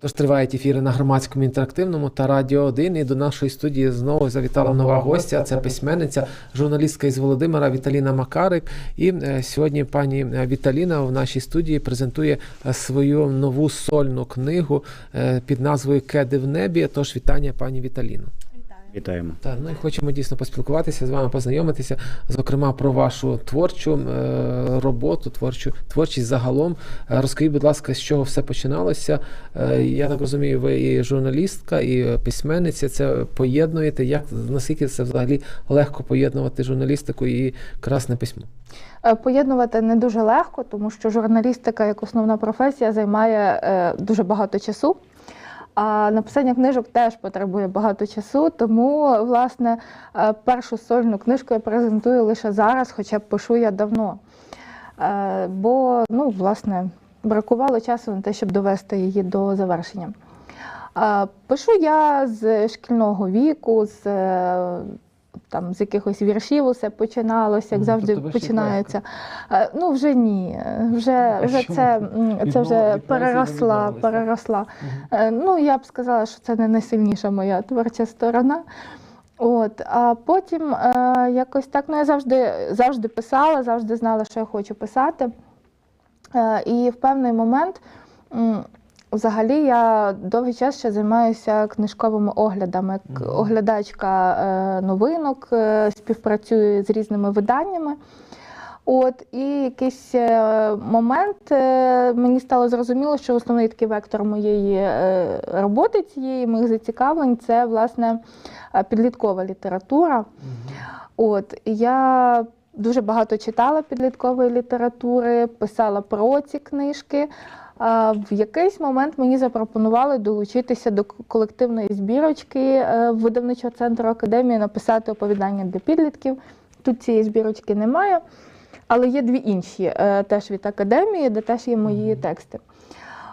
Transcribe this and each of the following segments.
Тож тривають ефіри на громадському інтерактивному та радіо 1. І до нашої студії знову завітала нова гостя. Це письменниця, журналістка із Володимира Віталіна Макарик. І е, сьогодні пані е, Віталіна в нашій студії презентує е, свою нову сольну книгу під назвою Кеди в небі. Тож вітання, пані Віталіно. Вітаємо. Так, ну і хочемо дійсно поспілкуватися з вами, познайомитися, зокрема про вашу творчу е, роботу, творчу творчість загалом. Е, Розкажіть, будь ласка, з чого все починалося. Е, Я так розумію, ви і журналістка, і письменниця. Це поєднуєте. Як наскільки це взагалі легко поєднувати журналістику і красне письмо? Е, Поєднувати не дуже легко, тому що журналістика як основна професія займає е, дуже багато часу. А написання книжок теж потребує багато часу, тому власне е, першу сольну книжку я презентую лише зараз, хоча б пишу я давно. Е, Бо ну, власне, бракувало часу на те, щоб довести її до завершення. Е, Пишу я з шкільного віку, з, там, з якихось віршів усе починалося, як завжди тобто починається. Е, Ну, вже ні. Вже, вже це, це вже переросла, переросла. Е, Ну, я б сказала, що це не найсильніша моя творча сторона. От, а потім е, якось так, ну я завжди, завжди писала, завжди знала, що я хочу писати. Е, і в певний момент, взагалі, я довгий час ще займаюся книжковими оглядами. Оглядачка е, новинок, е, співпрацюю з різними виданнями. От, і якийсь е, момент мені стало зрозуміло, що основний такий вектор моєї роботи цієї, моїх зацікавлень це власне підліткова література. От, і я дуже багато читала підліткової літератури, писала про ці книжки. В якийсь момент мені запропонували долучитися до колективної збірочки е, видавничого центру академії, написати оповідання для підлітків. Тут цієї збірочки немає, але є дві інші, е, теж від академії, де теж є мої тексти.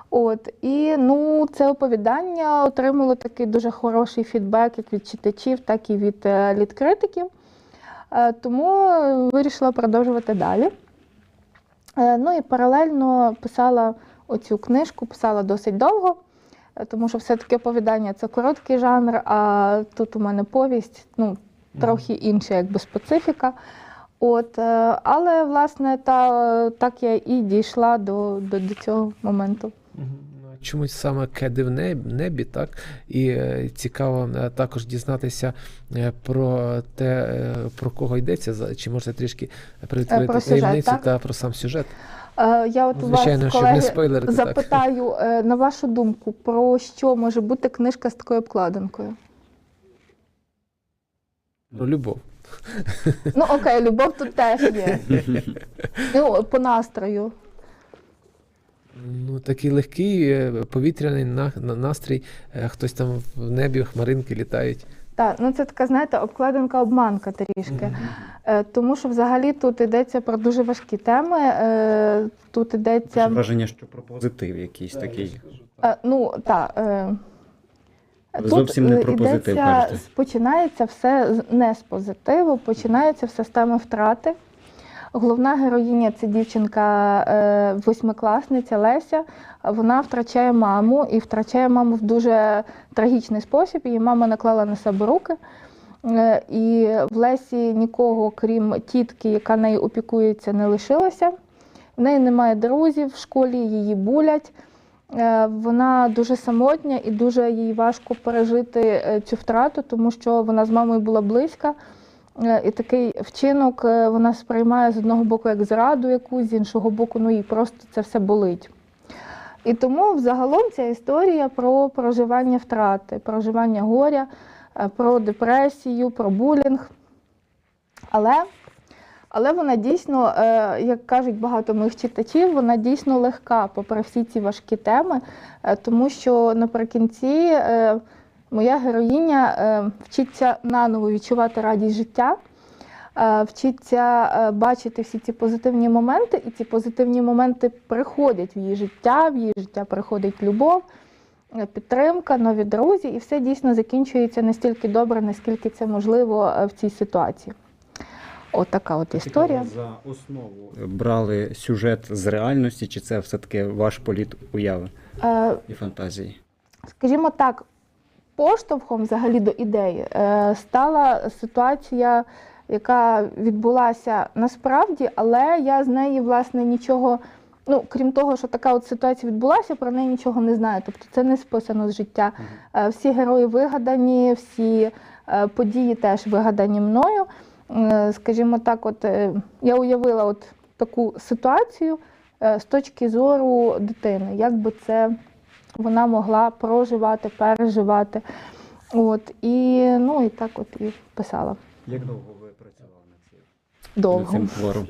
От і ну, це оповідання отримало такий дуже хороший фідбек як від читачів, так і від е, літкритиків. Тому вирішила продовжувати далі. Ну і паралельно писала оцю книжку, писала досить довго, е, тому що все-таки оповідання це короткий жанр, а тут у мене повість, ну, трохи інша, якби специфіка. От, е, але власне та, так я і дійшла до, до, до цього моменту. Ну, Чомусь саме кеди в небі, так? І е, цікаво також дізнатися про те, про кого йдеться, чи можете трішки сюжет, таємницю та про сам сюжет. Е, Я от у вас, Звичайно, не колеги, спойлерити. Запитаю, е, на вашу думку, про що може бути книжка з такою обкладинкою? Про любов. Ну окей, любов тут теж є. Ну, по настрою. Ну, такий легкий е, повітряний на- на- настрій, хтось там в небі, хмаринки літають. Так, ну це така, знаєте, обкладинка обманка трішки. Е, Тому що взагалі тут йдеться про дуже важкі теми. е, Тут йдеться. враження, що про позитив якийсь такий. Е, Ну, так. Тут зовсім не про позитив йдеться- кажете. Починається все не з позитиву, починається все з теми втрати. Головна героїня це дівчинка е, восьмикласниця Леся. Вона втрачає маму і втрачає маму в дуже трагічний спосіб. Її мама наклала на себе руки. Е, І в Лесі нікого, крім тітки, яка нею опікується, не лишилося. В неї немає друзів в школі, її булять. Е, Вона дуже самотня і дуже їй важко пережити цю втрату, тому що вона з мамою була близька. Е, І такий вчинок е, вона сприймає з одного боку як зраду якусь, з іншого боку, ну їй просто це все болить. І тому взагалом ця історія про проживання втрати, проживання горя, е, про депресію, про булінг. Але, але вона дійсно, як кажуть багато моїх читачів, вона дійсно легка, попри всі ці важкі теми, тому що наприкінці моя героїня е, вчиться наново відчувати радість життя. е, Вчиться е, бачити всі ці позитивні моменти, і ці позитивні моменти приходять в її життя, в її життя приходить любов, підтримка, нові друзі, і все дійсно закінчується настільки добре, наскільки це можливо в цій ситуації. От така от історія. За основу брали сюжет з реальності, чи це все-таки ваш політ уяви Е, і фантазії? скажімо так, поштовхом взагалі до ідеї е, стала ситуація, яка відбулася насправді, але я з неї власне нічого. Ну, крім того, що така от ситуація відбулася, про неї нічого не знаю. Тобто це не списано з життя. Е, Всі герої вигадані, всі е, події теж вигадані мною. Скажімо так, от я уявила от таку ситуацію з точки зору дитини, як би це вона могла проживати, переживати. От, і, ну, і так от і писала. Як довго ви працювали над цим, Довго. цим твором?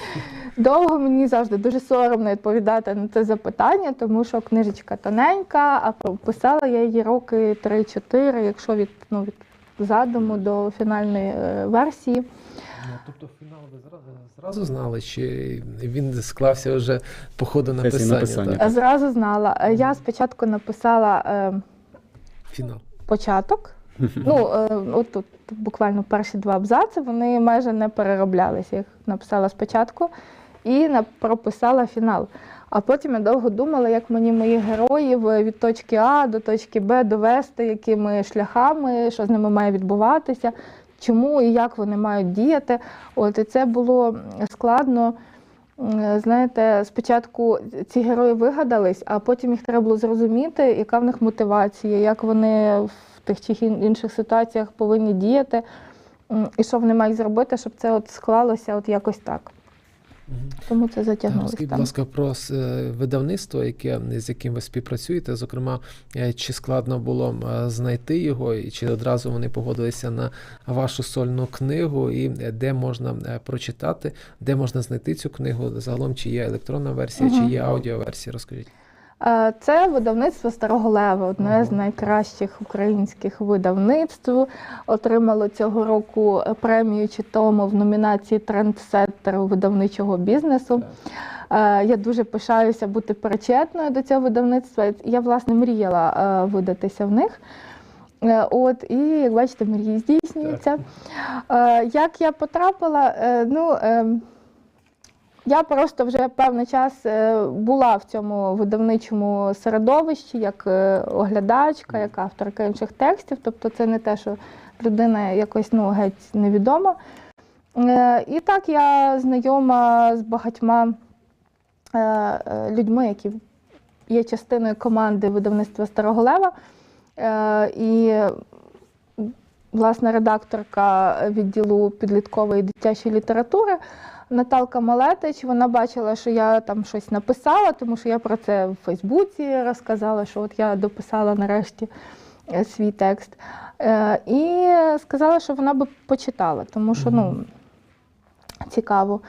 Довго мені завжди дуже соромно відповідати на це запитання, тому що книжечка тоненька, а писала я її роки 3-4, якщо від, ну, від задуму до фінальної е, версії. Ну, тобто фінал ви зразу, зразу знали, чи він склався вже по ходу написання? написання. так? Е, Зразу знала. Е, Я спочатку написала е, Фінал. початок. Ну, е, от тут буквально перші два абзаци, вони майже не перероблялися. Я їх написала спочатку і на- прописала фінал. А потім я довго думала, як мені моїх героїв від точки А до точки Б довести, якими шляхами, що з ними має відбуватися, чому і як вони мають діяти. От і це було складно. Знаєте, спочатку ці герої вигадались, а потім їх треба було зрозуміти, яка в них мотивація, як вони в тих чи інших ситуаціях повинні діяти, і що вони мають зробити, щоб це от склалося от якось так. Тому це затягнулося. Скажіть, будь ласка, про е, видавництво, яке з яким ви співпрацюєте. Зокрема, е, чи складно було е, знайти його, і чи одразу вони погодилися на вашу сольну книгу, і де можна прочитати, де можна знайти цю книгу? Загалом, чи є електронна версія, чи є аудіоверсія? Розкажіть. Е, Це видавництво Старого Лева, одне з найкращих українських видавництв. Отримало цього року е, премію чи тому в номінації Трендсеттер видавничого бізнесу. Е, Я дуже пишаюся бути причетною до цього видавництва. Я, власне, мріяла видатися в них. От, і як бачите, мрії здійснюються. Як я потрапила, ну. Я просто вже певний час е, була в цьому видавничому середовищі, як е, оглядачка, як авторка інших текстів. Тобто це не те, що людина якось ну, геть невідома. Е, І так я знайома з багатьма людьми, які є частиною команди видавництва Старого Лева. І власне редакторка відділу підліткової дитячої літератури Наталка Малетич. Вона бачила, що я там щось написала, тому що я про це в Фейсбуці розказала, що от я дописала нарешті е, свій текст. Е, І сказала, що вона би почитала, тому що ну, цікаво.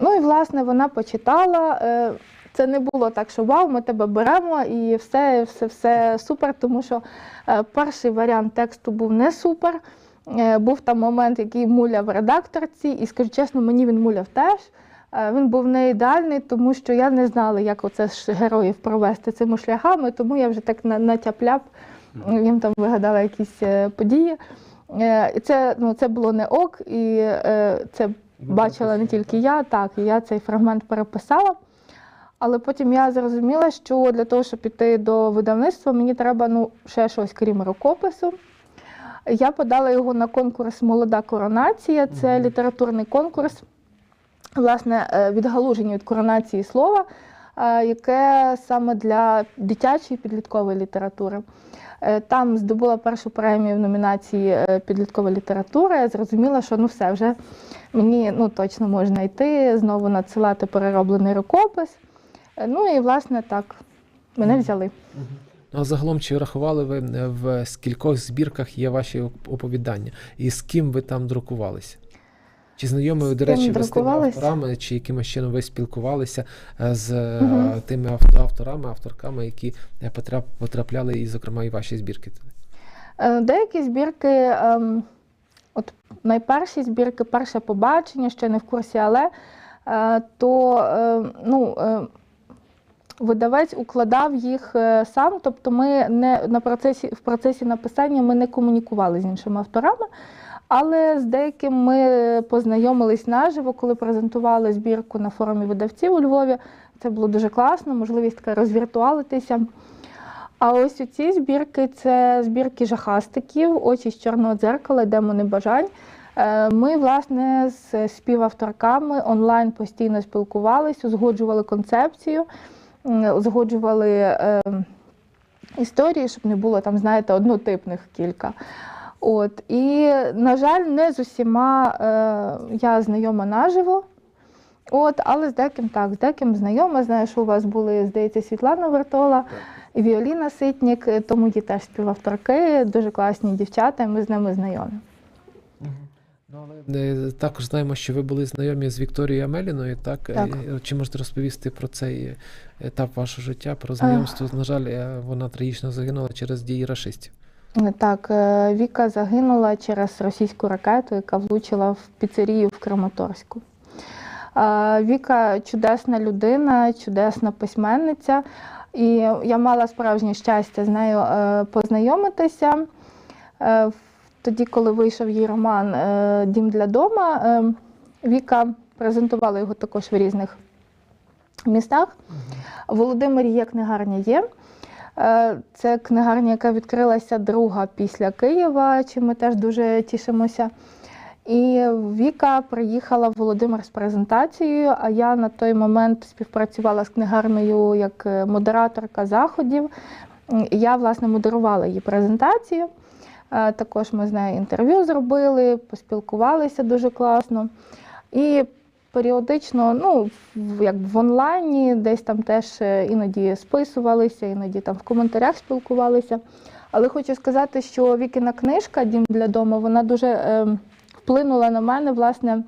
Ну і власне вона почитала. Е, Це не було так, що вау, ми тебе беремо і все, все, все супер, тому що перший варіант тексту був не супер. Е, Був там момент, який муляв редакторці, і скажу чесно, мені він муляв теж. Е, Він був не ідеальний, тому що я не знала, як оце ж героїв провести цими шляхами, тому я вже так на- натяп-ляп їм там вигадала якісь е, події. Це, ну, це було не ок, і це бачила не тільки я, так, і я цей фрагмент переписала. Але потім я зрозуміла, що для того, щоб піти до видавництва, мені треба ну, ще щось, крім рукопису. Я подала його на конкурс Молода коронація. Це літературний конкурс, власне, е, відгалуження від коронації слова, е, яке саме для дитячої підліткової літератури. Е, Там здобула першу премію в номінації підліткова література. Я зрозуміла, що ну все вже мені ну, точно можна йти, знову надсилати перероблений рукопис. Ну і власне так, мене взяли. Ну, а загалом, чи рахували ви е, в скількох збірках є ваші оповідання? І з ким ви там друкувалися? Чи знайомі ви, до речі, ви з тими авторами, чи якимось чином ви спілкувалися е, з Мгм. тими авторами, авторками, які потрапляли, і, зокрема, і ваші збірки? Е, Деякі збірки, ем, от найперші збірки, перше побачення, ще не в курсі, але то ну, видавець укладав їх е, сам, тобто ми не на процесі, в процесі написання ми не комунікували з іншими авторами. Але з деяким ми познайомились наживо, коли презентували збірку на форумі видавців у Львові. Це було дуже класно, можливість така розвіртуалитися. А ось ці збірки це збірки жахастиків, очі з чорного дзеркала, демони бажань. Е, Ми, власне, з співавторками онлайн постійно спілкувалися, узгоджували концепцію, узгоджували е, історії, щоб не було там, знаєте, однотипних кілька. От. І, на жаль, не з усіма е, я знайома наживо. От, але з деким так, з деким знайома. Знаю, що у вас були, здається, Світлана Вертола і Віоліна Ситнік, тому є теж співавторки, дуже класні дівчата, і ми з ними знайомі. Ну, е, також знаємо, що ви були знайомі з Вікторією Амеліною, так? Так. Е, Чи можете розповісти про цей етап вашого життя, про знайомство? На жаль, е, вона трагічно загинула через дії рашистів. Е, Так, е, Віка загинула через російську ракету, яка влучила в піцерію в Краматорську. Е, Віка чудесна людина, чудесна письменниця. І я мала справжнє щастя з нею е, познайомитися. Тоді, коли вийшов її роман е, Дім для дома, е, Віка презентувала його також в різних містах. В Володимирі є книгарня є. Е, Це книгарня, яка відкрилася друга після Києва, чим ми теж дуже тішимося. І Віка приїхала в Володимир з презентацією, а я на той момент співпрацювала з книгарнею як модераторка заходів. Я, власне, модерувала її презентацію. Е, Також ми з нею інтерв'ю зробили, поспілкувалися дуже класно. І періодично, ну, як в онлайні, десь там теж е, іноді списувалися, іноді там в коментарях спілкувалися. Але хочу сказати, що Вікіна книжка Дім для дому, вона дуже е, вплинула на мене, власне, е,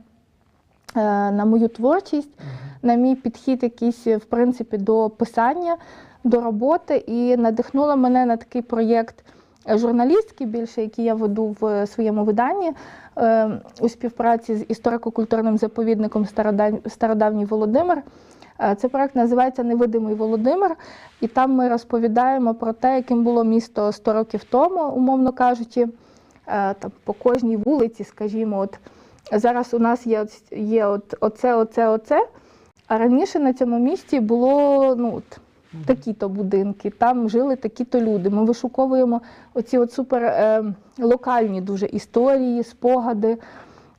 на мою творчість, на мій підхід якийсь, в принципі, до писання, до роботи, і надихнула мене на такий проєкт журналістський більше, який я веду в своєму виданні е, у співпраці з історико-культурним заповідником Стародавній Володимир. Е, Цей проект називається Невидимий Володимир, і там ми розповідаємо про те, яким було місто 100 років тому, умовно кажучи, Е, там, по кожній вулиці, скажімо, от зараз у нас є, є от, оце, оце, оце. А раніше на цьому місці було ну, от, такі-то будинки, там жили такі-то люди. Ми вишуковуємо оці от супер е, локальні дуже історії, спогади,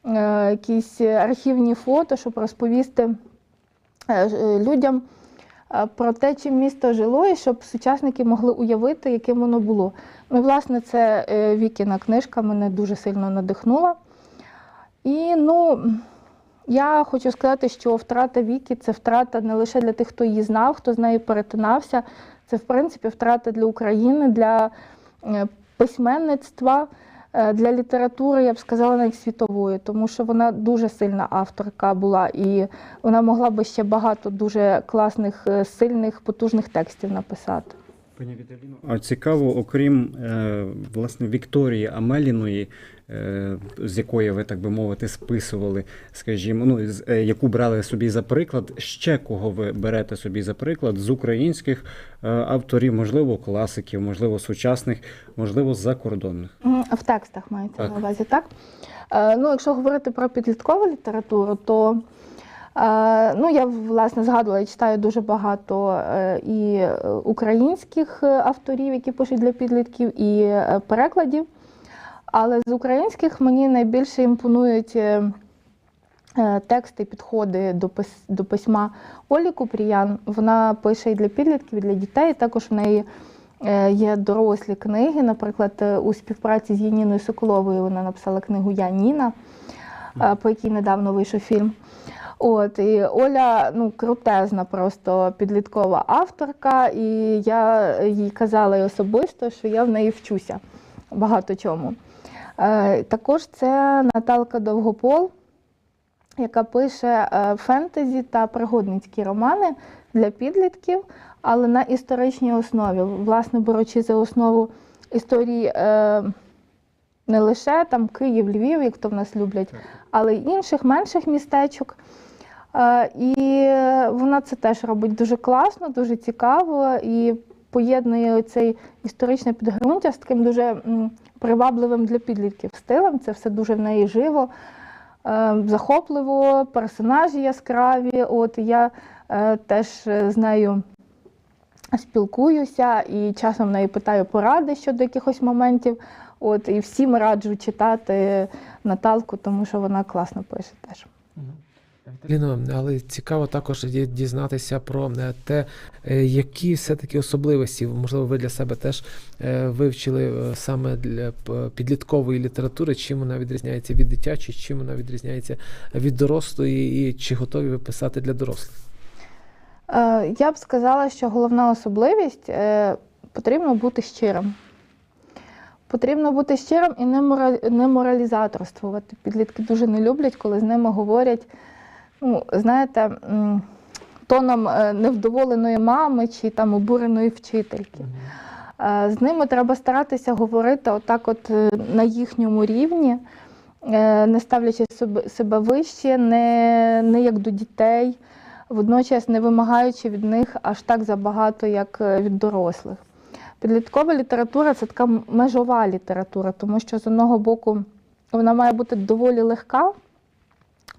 е, якісь архівні фото, щоб розповісти е, е, людям е, про те, чим місто жило, і щоб сучасники могли уявити, яким воно було. Ну, власне, це Вікіна книжка мене дуже сильно надихнула. І ну, я хочу сказати, що втрата Вікі це втрата не лише для тих, хто її знав, хто з нею перетинався. Це, в принципі, втрата для України, для е, письменництва, е, для літератури, я б сказала, навіть світової, тому що вона дуже сильна авторка була, і вона могла би ще багато дуже класних, е, сильних, потужних текстів написати. Пані Віталіно, а цікаво, окрім власне Вікторії Амеліної, з якої ви, так би мовити, списували, скажімо, ну е, яку брали собі за приклад, ще кого ви берете собі за приклад з українських е, авторів, можливо, класиків, можливо, сучасних, можливо, закордонних. В текстах мається Так. на увазі, так? Е, Ну, якщо говорити про підліткову літературу, то е, ну, я власне згадувала, я читаю дуже багато е, і е, українських е, авторів, які пишуть для підлітків, і е, перекладів. Але з українських мені найбільше імпонують е, е, тексти, підходи до, до письма Олі Купріян. Вона пише і для підлітків, і для дітей. Також в неї е, є дорослі книги. Наприклад, у співпраці з Яніною Соколовою вона написала книгу Я Ніна, по якій недавно вийшов фільм. От, і Оля ну, крутезна просто підліткова авторка, і я їй казала й особисто, що я в неї вчуся багато чому. Е, також це Наталка Довгопол, яка пише е, фентезі та пригодницькі романи для підлітків, але на історичній основі, власне, беручи за основу історії е, не лише там Київ, Львів, як то в нас люблять, але й інших менших містечок. І вона це теж робить дуже класно, дуже цікаво. І поєднує цей історичне підґрунтя з таким дуже привабливим для підлітків стилем. Це все дуже в неї живо, е, захопливо, персонажі яскраві. От я е, теж з нею спілкуюся і часом в неї питаю поради щодо якихось моментів. От, і всім раджу читати Наталку, тому що вона класно пише теж. Ліно, але цікаво також дізнатися про е, те, е, які все-таки особливості, можливо, ви для себе теж е, вивчили саме для підліткової літератури, чим вона відрізняється від дитячої, чим вона відрізняється від дорослої, і чи готові ви писати для дорослих? Я б сказала, що головна особливість потрібно бути щирим. Потрібно бути щирим і не моралізаторствувати. Підлітки дуже не люблять, коли з ними говорять, ну, знаєте, тоном е, невдоволеної мами чи там обуреної вчительки. Е, З ними треба старатися говорити отак, от е, на їхньому рівні, не ставлячи себе, вище, не, не як до дітей, водночас не вимагаючи від них аж так забагато, як від дорослих. Підліткова література це така межова література, тому що з одного боку вона має бути доволі легка,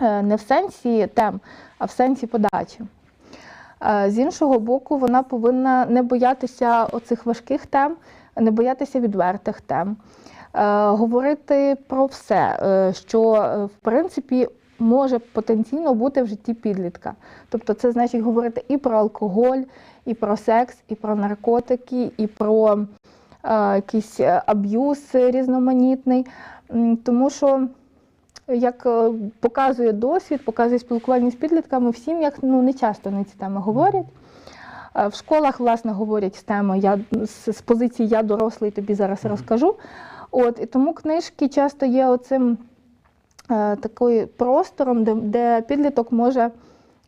не в сенсі тем, а в сенсі подачі. Е, З іншого боку, вона повинна не боятися оцих важких тем, не боятися відвертих тем, Е, говорити про все, е, що е, в принципі може потенційно бути в житті підлітка. Тобто, це значить говорити і про алкоголь, і про секс, і про наркотики, і про е, якийсь е, аб'юз різноманітний. Тому що як е, показує досвід, показує спілкування з підлітками, в сім'ях ну, не часто на ці теми говорять. Е, В школах, власне, говорять з теми я з, з позиції я дорослий, тобі зараз розкажу. От, і тому книжки часто є оцим е, такою простором, де, де підліток може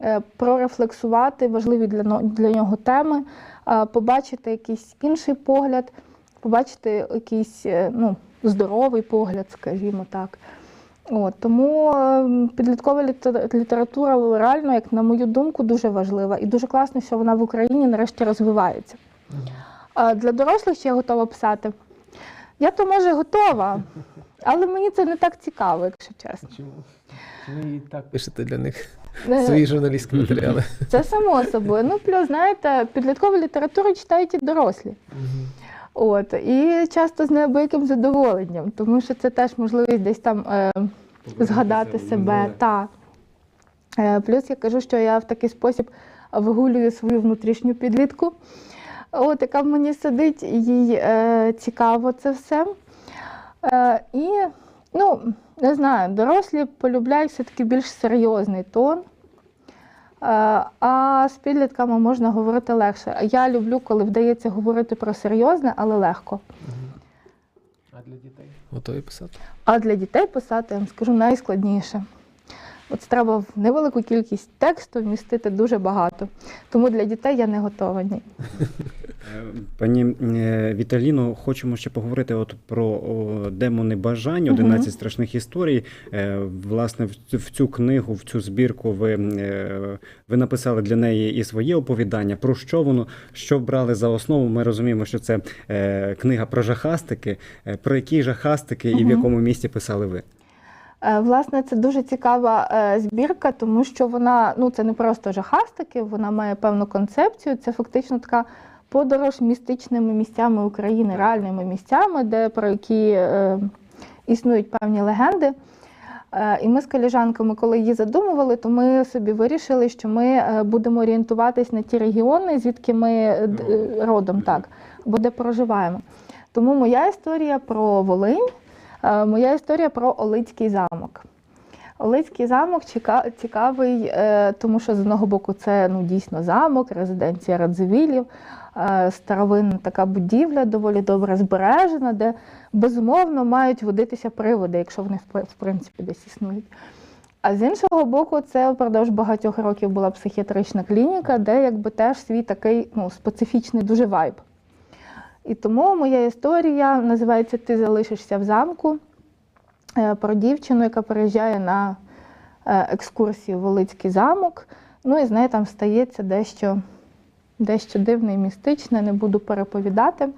е, прорефлексувати важливі для, для нього теми, е, побачити якийсь інший погляд, побачити якийсь е, ну, здоровий погляд, скажімо так. От, тому е, підліткова літер- література реально, як на мою думку, дуже важлива. І дуже класно, що вона в Україні нарешті розвивається. Для дорослих ще я готова писати. Я то може готова, але мені це не так цікаво, якщо чесно. Чому? Ви і так пишете для них Е, свої журналістські матеріали. Це само собою. Ну, плюс, знаєте, підліткову літературу читають і дорослі. От, і часто з неабияким задоволенням, тому що це теж можливість десь там е, згадати себе. Та. Е, плюс я кажу, що я в такий спосіб вигулюю свою внутрішню підлітку, от, яка в мені сидить, їй е, цікаво це все. Е, і, ну, не знаю, дорослі полюбляють все-таки більш серйозний тон. Е, А з підлітками можна говорити легше. Я люблю, коли вдається говорити про серйозне, але легко. А для дітей? Готові писати? А для дітей писати, я вам скажу, найскладніше. От треба в невелику кількість тексту вмістити дуже багато. Тому для дітей я не готова. Ні. Пані е, Віталіно, хочемо ще поговорити от про демони бажань, 11 страшних історій. Е, Власне, в цю- книгу, в цю збірку ви, е, ви написали для неї і своє оповідання. Про що воно, що брали за основу? Ми розуміємо, що це книга про жахастики. Про які жахастики і в якому місті писали ви? Власне, це дуже цікава збірка, тому що вона ну це не просто жахастики, вона має певну концепцію. Це фактично така подорож містичними місцями України, реальними місцями, де про які е, існують певні легенди. Е, І ми з коліжанками, коли її задумували, то ми собі вирішили, що ми е, будемо орієнтуватись на ті регіони, звідки ми е, родом, так, або де проживаємо. Тому моя історія про Волинь, е, моя історія про Олицький замок. Олицький замок цікавий, тому що з одного боку це ну, дійсно замок, резиденція Радзивілів, старовинна така будівля, доволі добре збережена, де безумовно мають водитися приводи, якщо вони в принципі десь існують. А з іншого боку, це впродовж багатьох років була психіатрична клініка, де якби теж свій такий ну, специфічний дуже вайб. І тому моя історія називається Ти залишишся в замку е, про дівчину, яка переїжджає на е, екскурсію в Волицький замок. Ну і з нею там стається дещо, дещо дивне і містичне, не буду переповідати.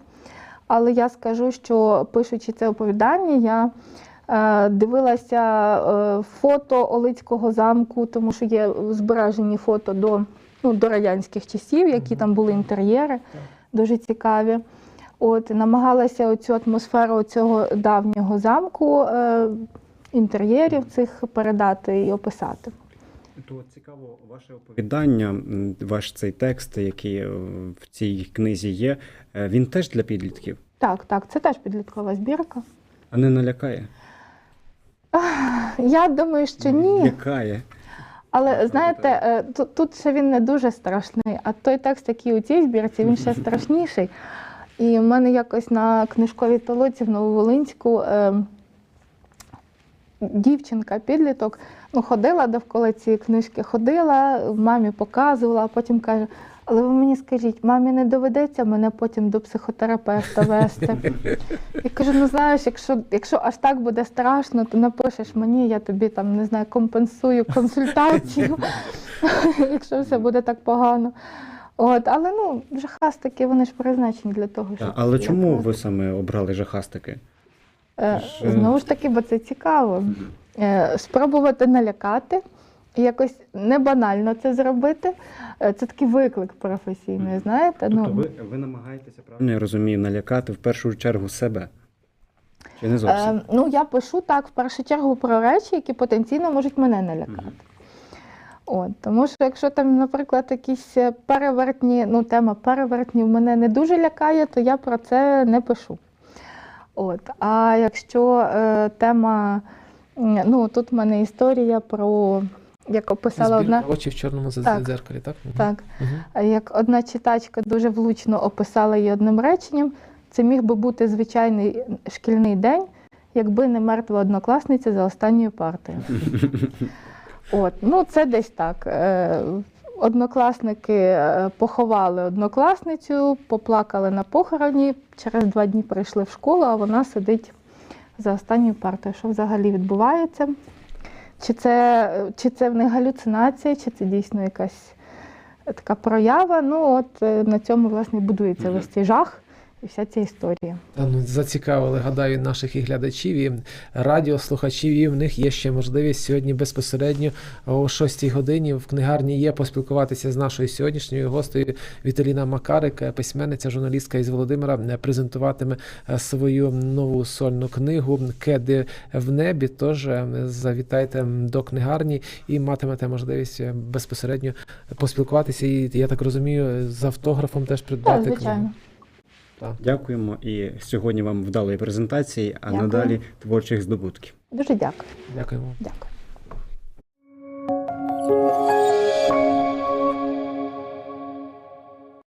Але я скажу, що пишучи це оповідання, я е, дивилася е, фото Олицького замку, тому що є збережені фото до, ну, до радянських часів, які там були інтер'єри, дуже цікаві. От, намагалася оцю атмосферу цього давнього замку, е, інтер'єрів цих передати і описати. То цікаво, ваше оповідання, ваш цей текст, який е, в цій книзі є, е, він теж для підлітків, Так, так, це теж підліткова збірка. а не налякає. Я думаю, що ні. Лякає. Але знаєте, е, тут, ще він не дуже страшний, а той текст, який у цій збірці, він ще страшніший. І в мене якось на книжковій толоці в Нововолинську е, дівчинка, підліток, ну, ходила довкола цієї книжки, ходила, мамі показувала, а потім каже: але ви мені скажіть, мамі не доведеться мене потім до психотерапевта вести. Я кажу: ну знаєш, якщо, якщо аж так буде страшно, то напишеш мені, я тобі там не знаю, компенсую консультацію, якщо все буде так погано. От, але ну, жахастики, вони ж призначені для того, щоб. Але чому ви саме обрали жахастики? Е, е, Знову ж таки, бо це цікаво. Е, Спробувати налякати, якось не банально це зробити. Е, Це такий виклик професійний, знаєте. Тобто ну, ви, ви намагаєтеся правильно я розумію, налякати в першу чергу себе? Чи не зовсім? Е, ну, я пишу так в першу чергу про речі, які потенційно можуть мене налякати. Мгм. От, тому що якщо там, наприклад, якісь е, перевертні, ну тема перевертнів мене не дуже лякає, то я про це не пишу. От. А якщо е, тема, ну тут в мене історія про, як описала одна. Очі в чорному Так. дзеркалі, так? Так. А як одна читачка дуже влучно описала її одним реченням, це міг би бути звичайний шкільний день, якби не мертва однокласниця за останньою партою. От, ну це десь так. Е, Однокласники е, поховали однокласницю, поплакали на похороні. Через два дні прийшли в школу, а вона сидить за останньою партою. Що взагалі відбувається? Чи це, чи це в них галюцинація, чи це дійсно якась така проява? Ну, от е, на цьому власне будується весь цей жах і вся ця історія. Та, ну, зацікавили, гадаю, наших і глядачів, і радіослухачів, і в них є ще можливість сьогодні безпосередньо о 6 годині в книгарні є поспілкуватися з нашою сьогоднішньою гостею Віталіна Макарик, письменниця, журналістка із Володимира, е, презентуватиме е, свою нову сольну книгу Кеди в небі. Тож е, завітайте до книгарні і матимете можливість безпосередньо поспілкуватися. І я так розумію, з автографом теж придбати книгу. Так. Дякуємо і сьогодні вам вдалої презентації, а Дякую. надалі творчих здобутків. Дуже дякую. Дякуємо. Дякую.